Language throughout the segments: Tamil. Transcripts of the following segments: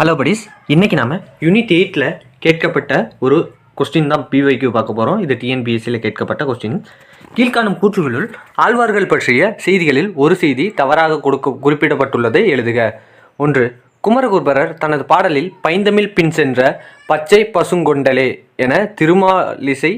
ஹலோ படிஸ் இன்றைக்கி நாம் யூனிட் எயிட்டில் கேட்கப்பட்ட ஒரு கொஸ்டின் தான் பிவைக்கு பார்க்க போகிறோம் இது டிஎன்பிஎஸ்சியில் கேட்கப்பட்ட கொஸ்டின் கீழ்காணும் கூற்றுகளுள் ஆழ்வார்கள் பற்றிய செய்திகளில் ஒரு செய்தி தவறாக கொடுக்க குறிப்பிடப்பட்டுள்ளதை எழுதுக. ஒன்று குமரகுர்பரர் தனது பாடலில் பைந்தமிழ் பின் சென்ற பச்சை பசுங்கொண்டலே என திருமாலிசை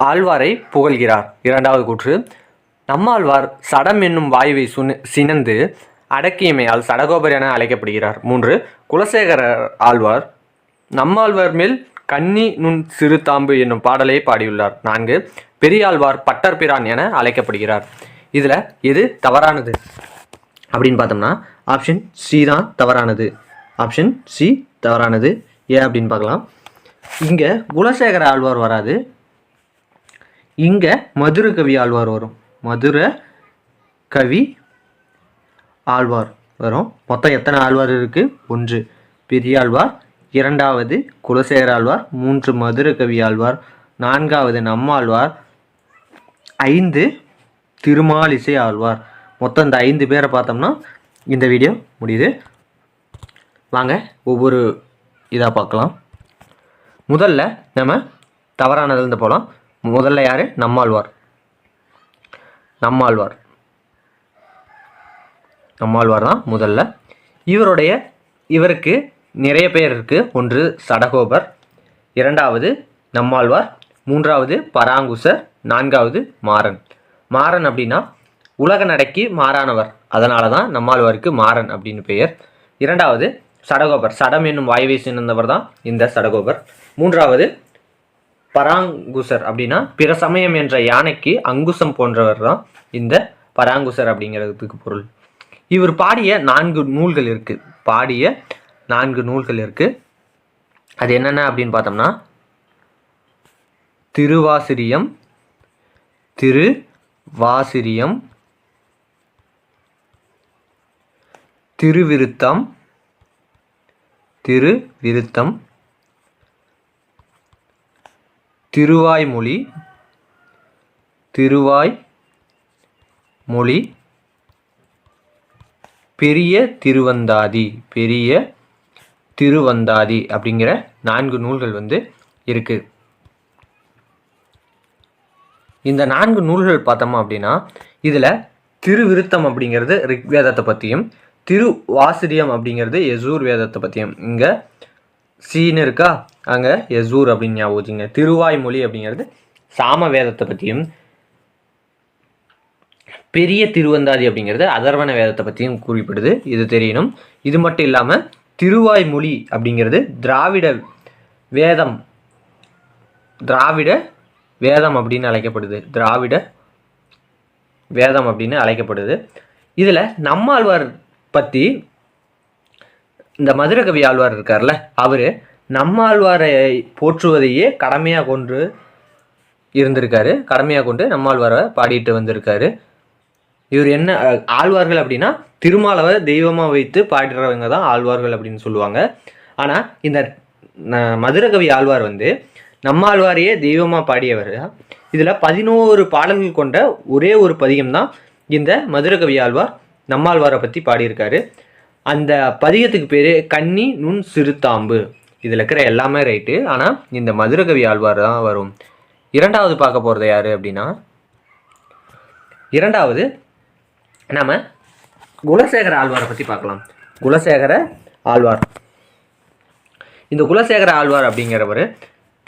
ஆழ்வாரை புகழ்கிறார். இரண்டாவது கூற்று நம்மாழ்வார் சடம் என்னும் வாயுவை சுன சினந்து அடக்கியமையால் சடகோபர் என அழைக்கப்படுகிறார். மூன்று குலசேகர ஆழ்வார். நம்மாழ்வார் மேல் கன்னி நுண் சிறு தாம்பு என்னும் பாடலை பாடியுள்ளார். நான்கு பெரியாழ்வார் பட்டர்பிரான் என அழைக்கப்படுகிறார். இதில் எது தவறானது? அப்படின்னு பார்த்தோம்னா ஆப்ஷன் சி தான் தவறானது. ஆப்ஷன் சி தவறானது. ஏன் அப்படின்னு பார்க்கலாம். இங்கே குலசேகர ஆழ்வார் வராது. இங்கே மதுர கவி ஆழ்வார் வரும். மதுர கவி ஆழ்வார் வரும். மொத்தம் எத்தனை ஆழ்வார் இருக்குது ஒன்று. பெரியாழ்வார் இரண்டாவது குலசேராழ்வார் மூன்று மதுர கவி ஆழ்வார் நான்காவது நம்மாழ்வார் ஐந்து திருமாலிசை ஆழ்வார். மொத்தம் இந்த ஐந்து பேரை பார்த்தோம்னா இந்த வீடியோ முடியுது. வாங்க ஒவ்வொரு இதாக பார்க்கலாம். முதல்ல நம்ம தவறானதுலேருந்து போகலாம். முதல்ல யார்? நம்மாழ்வார். நம்மாழ்வார். நம்மாழ்வார் தான் முதல்ல. இவருடைய இவருக்கு நிறைய பேர் இருக்குது ஒன்று சடகோபர் இரண்டாவது நம்மாழ்வார் மூன்றாவது பராங்குசர் நான்காவது மாறன். மாறன் அப்படின்னா உலக நடைக்கு மாறானவர். அதனால தான் நம்மாழ்வாருக்கு மாறன் அப்படின்னு பெயர். இரண்டாவது சடகோபர் சடம் என்னும் வாயுவை சேர்ந்தவர் தான் இந்த சடகோபர். மூன்றாவது பராங்குசர் அப்படின்னா பிற சமயம் என்ற யானைக்கு அங்குசம் போன்றவர் தான் இந்த பராங்குசர் அப்படிங்கிறதுக்கு பொருள். இவர் பாடிய நான்கு நூல்கள் இருக்குது பாடிய நான்கு நூல்கள் இருக்குது அது என்னென்ன அப்படின்னு பார்த்தோம்னா திருவாசிரியம் திரு வாசிரியம் திருவிருத்தம் திருவிருத்தம் திருவாய்மொழி திருவாய் மொழி பெரிய திருவந்தாதி பெரிய திருவந்தாதி அப்படிங்கிற நான்கு நூல்கள் வந்து இருக்குது இந்த நான்கு நூல்கள் பார்த்தோமா அப்படின்னா இதில் திருவிருத்தம் அப்படிங்கிறது ரிக்வேதத்தை பற்றியும் திருவாசிரியம் அப்படிங்கிறது யசூர் வேதத்தை பற்றியும் இங்கே சீன் இருக்கா? அங்கே யசூர் அப்படின்னு ஞாபகம் வச்சுங்க திருவாய்மொழி அப்படிங்கிறது சாம வேதத்தை பற்றியும் பெரிய திருவந்தாதி அப்படிங்கிறது அதர்வன வேதத்தை பற்றியும் குறிப்பிடுது. இது தெரியணும். இது மட்டும் இல்லாமல் திருவாய்மொழி அப்படிங்கிறது திராவிட வேதம் திராவிட வேதம் அப்படின்னு அழைக்கப்படுது. திராவிட வேதம் அப்படின்னு அழைக்கப்படுது. இதில் நம்மாழ்வார் பற்றி இந்த மதுரகவி ஆழ்வார் இருக்கார்ல அவர் நம்மாழ்வாரை போற்றுவதையே கடமையாக கொண்டு இருந்திருக்காரு. கடமையாக கொண்டு நம்மாழ்வாரை பாடிட்டு வந்திருக்காரு. இவர் என்ன ஆழ்வார்கள் அப்படின்னா திருமாலவை தெய்வமாக வைத்து பாடுறவங்க தான் ஆழ்வார்கள் அப்படின்னு சொல்லுவாங்க. ஆனால் இந்த மதுரகவி ஆழ்வார் வந்து நம்மாழ்வாரையே தெய்வமாக பாடியவர். இதில் பதினோரு பாடல்கள் கொண்ட ஒரே ஒரு பதிகம் தான் இந்த மதுரகவி ஆழ்வார் நம்மாழ்வாரை பற்றி பாடியிருக்காரு. அந்த பதிகத்துக்கு பேர் கன்னி நுண் சிறுத்தாம்பு. இதில் இருக்கிற எல்லாமே ரைட்டு. ஆனால் இந்த மதுரகவி ஆழ்வார் தான் வரும். இரண்டாவது பார்க்க போகிறது யார் அப்படின்னா இரண்டாவது நாம் குலசேகர ஆழ்வாரை பற்றி பார்க்கலாம். குலசேகர ஆழ்வார். இந்த குலசேகர ஆழ்வார் அப்படிங்கிறவர்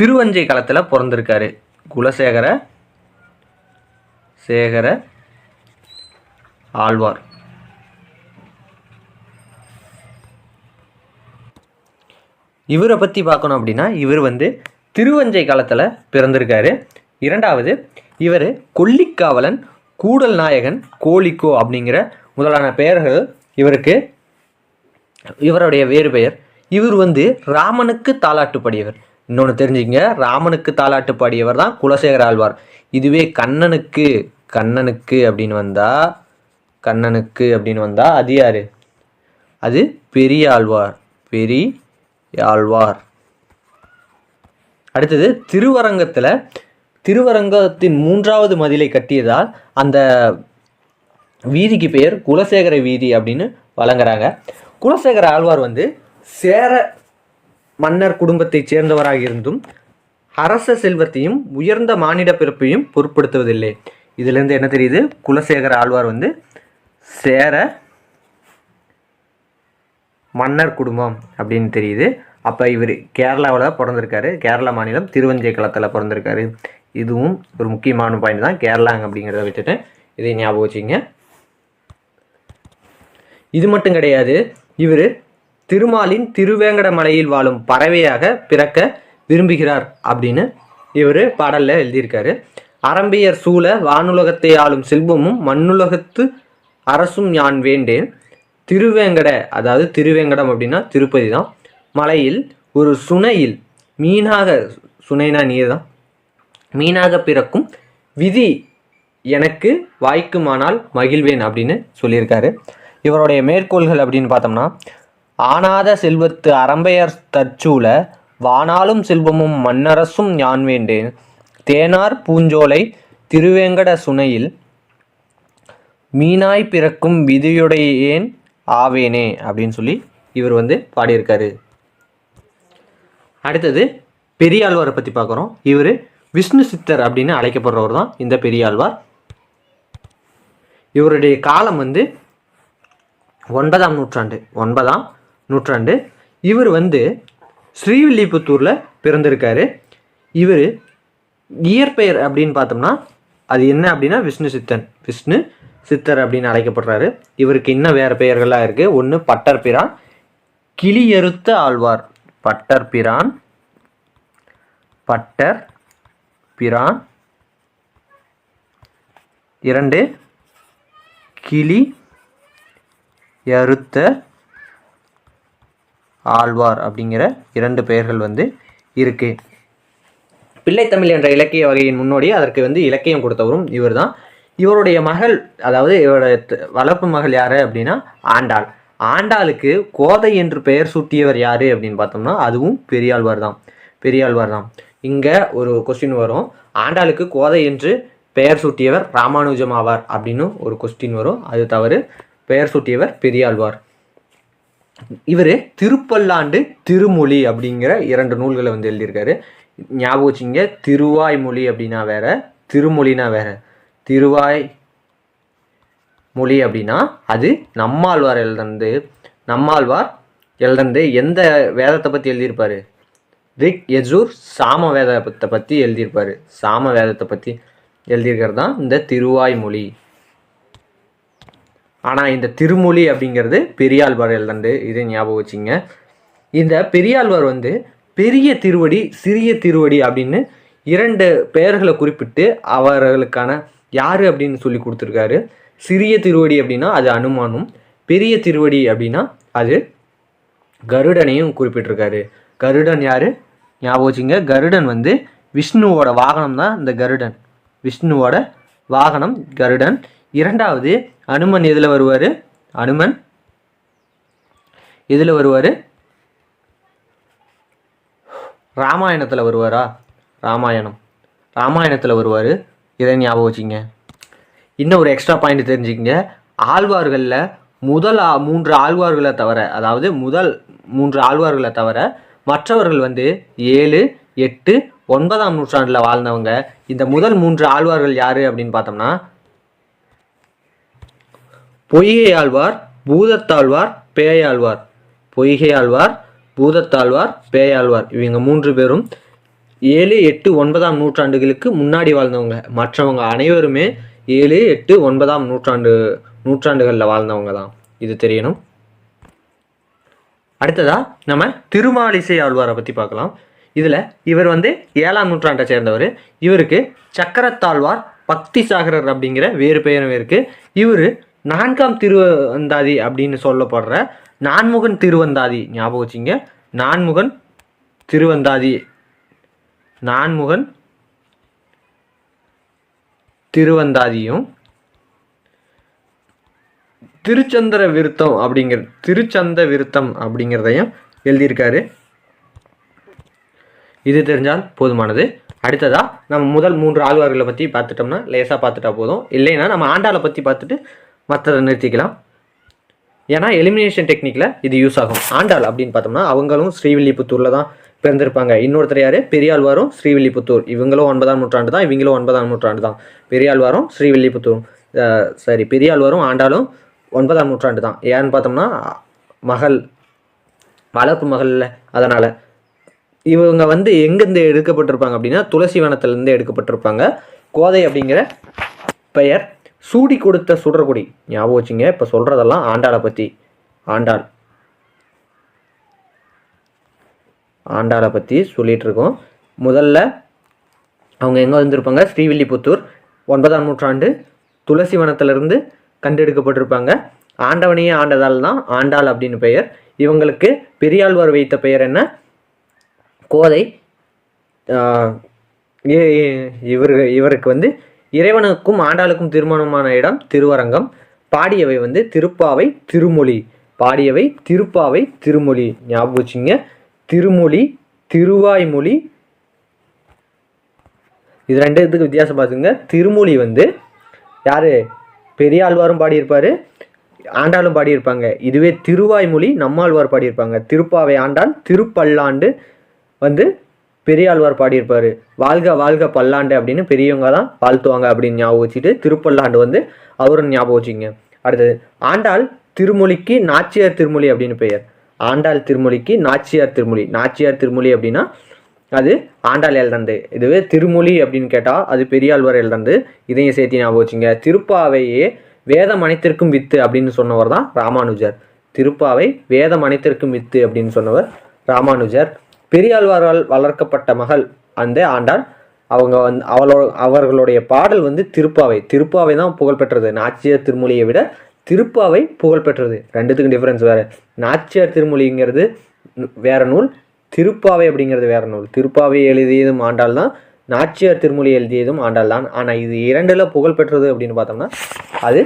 திருவஞ்சை காலத்தில் பிறந்திருக்காரு. குலசேகர சேகர ஆழ்வார். இவரை பற்றி பார்க்கணும் அப்படின்னா இவர் வந்து திருவஞ்சை காலத்தில் பிறந்திருக்காரு. இரண்டாவது இவர் கொல்லிக்காவலன் கூடல் நாயகன் கோழிக்கோ அப்படிங்கிற முதலான பெயர்கள் இவருக்கு. இவருடைய வேறு பெயர். இவர் வந்து ராமனுக்கு தாலாட்டு பாடியவர் இன்னொன்று தெரிஞ்சுங்க ராமனுக்கு தாலாட்டு பாடியவர் தான் குலசேகர ஆழ்வார். இதுவே கண்ணனுக்கு கண்ணனுக்கு அப்படின்னு வந்தா கண்ணனுக்கு அப்படின்னு வந்தா அது யாரு? அது பெரிய ஆழ்வார் பெரிய ஆழ்வார். அடுத்தது திருவரங்கத்தில் திருவரங்கத்தின் மூன்றாவது மதிலை கட்டியதால் அந்த வீதிக்கு பெயர் குலசேகர வீதி அப்படின்னு வழங்குறாங்க. குலசேகர ஆழ்வார் வந்து சேர மன்னர் குடும்பத்தைச் சேர்ந்தவராக இருந்தும் அரச செல்வத்தையும் உயர்ந்த மானிட பிறப்பையும் பொருட்படுத்துவதில்லை. இதிலிருந்து என்ன தெரியுது? குலசேகர ஆழ்வார் வந்து சேர மன்னர் குடும்பம் அப்படின்னு தெரியுது. அப்போ இவர் கேரளாவில் பிறந்திருக்காரு. கேரளா மாநிலம் திருவஞ்சைக்களத்தில் பிறந்திருக்காரு. இதுவும் ஒரு முக்கியமான பாயிண்ட் தான். கேரளாங்க அப்படிங்கிறத விட்டுட்டு இதை ஞாபகம் வச்சுங்க. இது மட்டும் கிடையாது இவர் திருமாலின் திருவேங்கட மலையில் வாழும் பறவையாக பிறக்க விரும்புகிறார் அப்படின்னு இவர் பாடலில் எழுதியிருக்காரு. அரம்பியர் சூழ வானுலகத்தை ஆளும் செல்வமும் மண்ணுலகத்து அரசும் யான் வேண்டேன். திருவேங்கட அதாவது திருவேங்கடம் அப்படின்னா திருப்பதி தான். மலையில் ஒரு சுனையில் மீனாக சுனைனா நீர் தான். மீனாக பிறக்கும் விதி எனக்கு வாய்க்குமானால் மகிழ்வேன் அப்படின்னு சொல்லியிருக்காரு. இவருடைய மேற்கோள்கள் அப்படின்னு பார்த்தோம்னா ஆனாத செல்வத்து அரம்பையர் தற்சூழ வானாலும் செல்வமும் மன்னரசும் ஞான் வேண்டேன். தேனார் பூஞ்சோலை திருவேங்கட சுனையில் மீனாய் பிறக்கும் விதியுடையேன் ஆவேனே அப்படின்னு சொல்லி இவர் வந்து பாடியிருக்காரு. அடுத்தது பெரியாழ்வாரை பற்றி பார்க்குறோம். இவர் விஷ்ணு சித்தர் அப்படின்னு அழைக்கப்படுறவர் தான் இந்த பெரியாழ்வார். இவருடைய காலம் வந்து ஒன்பதாம் நூற்றாண்டு ஒன்பதாம் நூற்றாண்டு. இவர் வந்து ஸ்ரீவில்லிபுத்தூரில் பிறந்திருக்காரு. இவர் இயற்பெயர் அப்படின்னு பார்த்தோம்னா அது என்ன அப்படின்னா விஷ்ணு சித்தன் விஷ்ணு சித்தர் அப்படின்னு அழைக்கப்படுறாரு. இவருக்கு இன்னும் வேறு பெயர்கள்லாம் இருக்குது ஒன்று பட்டர் பிரான் கிளியறுத்த ஆழ்வார். Butter Piran butter Piran. இரண்டு கிளி எருத்த ஆழ்வார் அப்படிங்கிற இரண்டு பெயர்கள் வந்து இருக்கு. பிள்ளைத்தமிழ் என்ற இலக்கிய வகையின் முன்னோடி அதற்கு வந்து இலக்கியம் கொடுத்தவரும் இவர்தான். இவருடைய மகள் அதாவது இவருடைய வளர்ப்பு மகள் யாரு அப்படின்னா ஆண்டாள். ஆண்டாளுக்கு கோதை என்று பெயர் சூட்டியவர் யாரு அப்படின்னு பார்த்தோம்னா அதுவும் பெரியாழ்வார் தான் பெரியாழ்வார் தான் இங்கே ஒரு கொஸ்டின் வரும். ஆண்டாளுக்கு கோதை என்று பெயர் சூட்டியவர் ராமானுஜம் ஆவார் அப்படின்னு ஒரு கொஸ்டின் வரும். அது தவறு. பெயர் சூட்டியவர் பெரியாழ்வார். இவர் திருப்பல்லாண்டு திருமொழி அப்படிங்கிற இரண்டு நூல்களை வந்து எழுதியிருக்காரு. ஞாபகம் வச்சுங்க திருவாய்மொழி அப்படின்னா வேற திருமொழினா வேற. திருவாய் மொழி அப்படின்னா அது நம்மாழ்வார் எழுதந்து நம்மாழ்வார் எழுதந்து எந்த வேதத்தை பற்றி எழுதியிருப்பாரு? ரிக் யஜூர் சாம வேதத்தை பற்றி எழுதியிருப்பாரு. சாம வேதத்தை பற்றி எழுதியிருக்கிறது தான் இந்த திருவாய்மொழி. ஆனால் இந்த திருமொழி அப்படிங்கிறது பெரியாழ்வார் எழுதண்டு இதை ஞாபகம் வச்சுங்க இந்த பெரியாழ்வார் வந்து பெரிய திருவடி சிறிய திருவடி அப்படின்னு இரண்டு பெயர்களை குறிப்பிட்டு அவர்களுக்கான யார் அப்படின்னு சொல்லி கொடுத்துருக்காரு. சிறிய திருவடி அப்படின்னா அது அனுமானும் பெரிய திருவடி அப்படின்னா அது கருடனையும் குறிப்பிட்டிருக்காரு. கருடன் யார்? ஞாபகம் வச்சுங்க கருடன் வந்து விஷ்ணுவோட வாகனம் தான் இந்த கருடன். விஷ்ணுவோட வாகனம் கருடன். இரண்டாவது அனுமன் எதில் வருவார்? அனுமன். எதில் வருவார்? ராமாயணத்தில் வருவாரா? ராமாயணம். ராமாயணத்தில் வருவார். இதை ஞாபகம் வச்சுங்க இன்னும் ஒரு எக்ஸ்ட்ரா பாயிண்ட் தெரிஞ்சுக்கங்க. ஆழ்வார்களில் முதல் ஆ- மூன்று ஆழ்வார்களை தவிர அதாவது முதல் மூன்று ஆழ்வார்களை தவிர மற்றவர்கள் வந்து ஏழு எட்டு ஒன்பதாம் நூற்றாண்டில் வாழ்ந்தவங்க. இந்த முதல் மூன்று ஆழ்வார்கள் யார் அப்படின்னு பார்த்தோம்னா பொய்கை ஆழ்வார் பூதத்தாழ்வார் பேயாழ்வார் பொய்கை ஆழ்வார் பூதத்தாழ்வார் பேயாழ்வார் இவங்க மூன்று பேரும் ஏழு எட்டு ஒன்பதாம் நூற்றாண்டுகளுக்கு முன்னாடி வாழ்ந்தவங்க. மற்றவங்க அனைவருமே ஏழு எட்டு ஒன்பதாம் நூற்றாண்டு நூற்றாண்டுகளில் வாழ்ந்தவங்க தான் இது தெரியணும். அடுத்ததாக நம்ம திருமாலிசை ஆழ்வாரை பற்றி பார்க்கலாம். இதில் இவர் வந்து ஏழாம் நூற்றாண்டை சேர்ந்தவர். இவருக்கு சக்கரத்தாழ்வார் பக்தி சாகரர் அப்படிங்கிற வேறு பெயரும் இருக்குது இவர் நான்காம் திருவந்தாதி அப்படின்னு சொல்லப்படுற நான்முகன் திருவந்தாதி ஞாபகம் வச்சுங்க. நான்முகன் திருவந்தாதி நான்முகன் திருவந்தாதியும் திருச்சந்திர விருத்தம் அப்படிங்கிற திருச்சந்த விருத்தம் அப்படிங்கிறதையும் எழுதியிருக்காரு. இது தெரிஞ்சால் போதுமானது. அடுத்ததாக நம்ம முதல் மூன்று ஆழ்வார்களை பற்றி பார்த்துட்டோம்னா லேசாக பார்த்துட்டா போதும். இல்லைன்னா நம்ம ஆண்டாளை பற்றி பார்த்துட்டு மற்றதை நிறுத்திக்கலாம். ஏன்னா எலிமினேஷன் டெக்னிக்கில் இது யூஸ் ஆகும். ஆண்டாள் அப்படின்னு பார்த்தோம்னா அவங்களும் ஸ்ரீவில்லிபுத்தூரில் தான் பிறந்திருப்பாங்க. இன்னொருத்தர் யார்? பெரியாழ்வாரும் ஸ்ரீவில்லிபுத்தூர். இவங்களும் ஒன்பதாம் நூற்றாண்டு தான் இவங்களும் ஒன்பதாம் நூற்றாண்டு தான் பெரியாழ்வாரும் ஸ்ரீவில்லிபுத்தூர் சரி பெரியாழ்வாரும் ஆண்டாளும் ஒன்பதாம் நூற்றாண்டு தான். ஏன்னு பார்த்தோம்னா மகள் வளர்ப்பு மகளில் அதனால். இவங்க வந்து எங்கேருந்து எடுக்கப்பட்டிருப்பாங்க அப்படின்னா துளசி வனத்திலேருந்து எடுக்கப்பட்டிருப்பாங்க. கோதை அப்படிங்கிற பெயர். சூடி கொடுத்த சுடர்குடி. ஞாபகம் வச்சுங்க இப்போ சொல்கிறதெல்லாம் ஆண்டாளை பற்றி ஆண்டாள். ஆண்டாளை பற்றி சொல்லிகிட்ருக்கோம் இருக்கோம் முதல்ல அவங்க எங்கே வந்திருப்பாங்க? ஸ்ரீவில்லிபுத்தூர். ஒன்பதாம் நூற்றாண்டு துளசி வனத்திலிருந்து கண்டெடுக்கப்பட்டிருப்பாங்க. ஆண்டவனையே ஆண்டதால் தான் ஆண்டாள் அப்படின்னு பெயர். இவங்களுக்கு பெரியாழ்வார் வைத்த பெயர் என்ன? கோதை. இவர் இவருக்கு வந்து இறைவனுக்கும் ஆண்டாளுக்கும் திருமணமான இடம் திருவரங்கம். பாடியவை வந்து திருப்பாவை திருமொழி. பாடியவை திருப்பாவை திருமொழி. ஞாபகம் வச்சுங்க. திருமொழி திருவாய்மொழி. இது ரெண்டு இதுக்கு வித்தியாசம் பார்த்துங்க திருமொழி வந்து யார்? பெரியாழ்வாரும் பாடியிருப்பார் ஆண்டாளும் பாடியிருப்பாங்க. இதுவே திருவாய்மொழி நம்மாழ்வார் பாடியிருப்பாங்க. திருப்பாவை ஆண்டாள் திருப்பல்லாண்டு வந்து பெரியாழ்வார் பாடியிருப்பார். வாழ்க வாழ்க பல்லாண்டு அப்படின்னு பெரியவங்க தான் வாழ்த்துவாங்க அப்படின்னு ஞாபகம் வச்சுட்டு திருப்பல்லாண்டு வந்து அவரும் ஞாபகம் வச்சுங்க அடுத்தது ஆண்டாள் திருமொழிக்கு நாச்சியார் திருமொழி அப்படின்னு பெயர். ஆண்டாள் திருமொழிக்கு நாச்சியார் திருமொழி நாச்சியார் திருமொழி அப்படின்னா அது ஆண்டாள் எழுதந்து இதுவே திருமொழி அப்படின்னு கேட்டால் அது பெரியாழ்வார் எழுதந்து இதையும் சேர்த்து ஞாபகம் வச்சுங்க. திருப்பாவையே வேதம் அனைத்திற்கும் வித்து அப்படின்னு சொன்னவர் தான் ராமானுஜர். திருப்பாவை வேதம் அனைத்திற்கும் வித்து அப்படின்னு சொன்னவர் ராமானுஜர். பெரியாழ்வாரால் வளர்க்கப்பட்ட மகள் அந்த ஆண்டாள். அவங்க வந்து அவளோட அவர்களுடைய பாடல் வந்து திருப்பாவை. திருப்பாவை தான் புகழ்பெற்றது நாச்சியார் திருமொழியை விட திருப்பாவை புகழ்பெற்றது ரெண்டுத்துக்கும் டிஃப்ரென்ஸ் வேறு. நாச்சியார் திருமொழிங்கிறது வேற நூல் திருப்பாவை அப்படிங்கிறது வேற நூல். திருப்பாவை எழுதியதும் ஆண்டாள் தான் நாச்சியார் திருமொழி எழுதியதும் ஆண்டாள் தான். ஆனால் இது இரண்டில் புகழ்பெற்றது அப்படின்னு பார்த்தோம்னா அது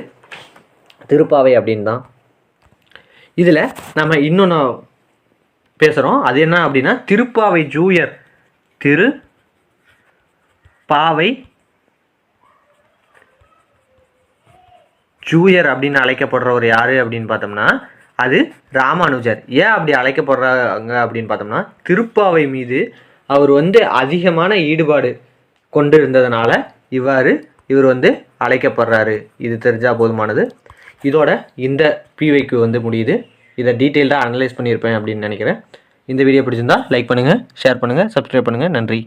திருப்பாவை அப்படின்னு தான். இதில் நம்ம இன்னொன்று பேசுகிறோம் அது என்ன அப்படின்னா திருப்பாவை ஜூயர் திரு பாவை ஜூயர் அப்படின்னு அழைக்கப்படுறவர் யார் அப்படின்னு பார்த்தோம்னா அது ராமானுஜர். ஏன் அப்படி அழைக்கப்படுறாங்க அப்படின்னு பார்த்தோம்னா திருப்பாவை மீது அவர் வந்து அதிகமான ஈடுபாடு கொண்டு இருந்ததுனால இவ்வாறு இவர் வந்து அழைக்கப்படுறாரு. இது தெரிஞ்சால் போதுமானது. இதோட இந்த பிவைக்கு வந்து முடியுது. இதை டீட்டெயில்டாக அனலைஸ் பண்ணியிருப்பேன் அப்படின்னு நினைக்கிறேன். இந்த வீடியோ பிடிச்சிருந்தா லைக் பண்ணுங்கள் ஷேர் பண்ணுங்கள் சப்ஸ்கிரைப் பண்ணுங்கள் நன்றி.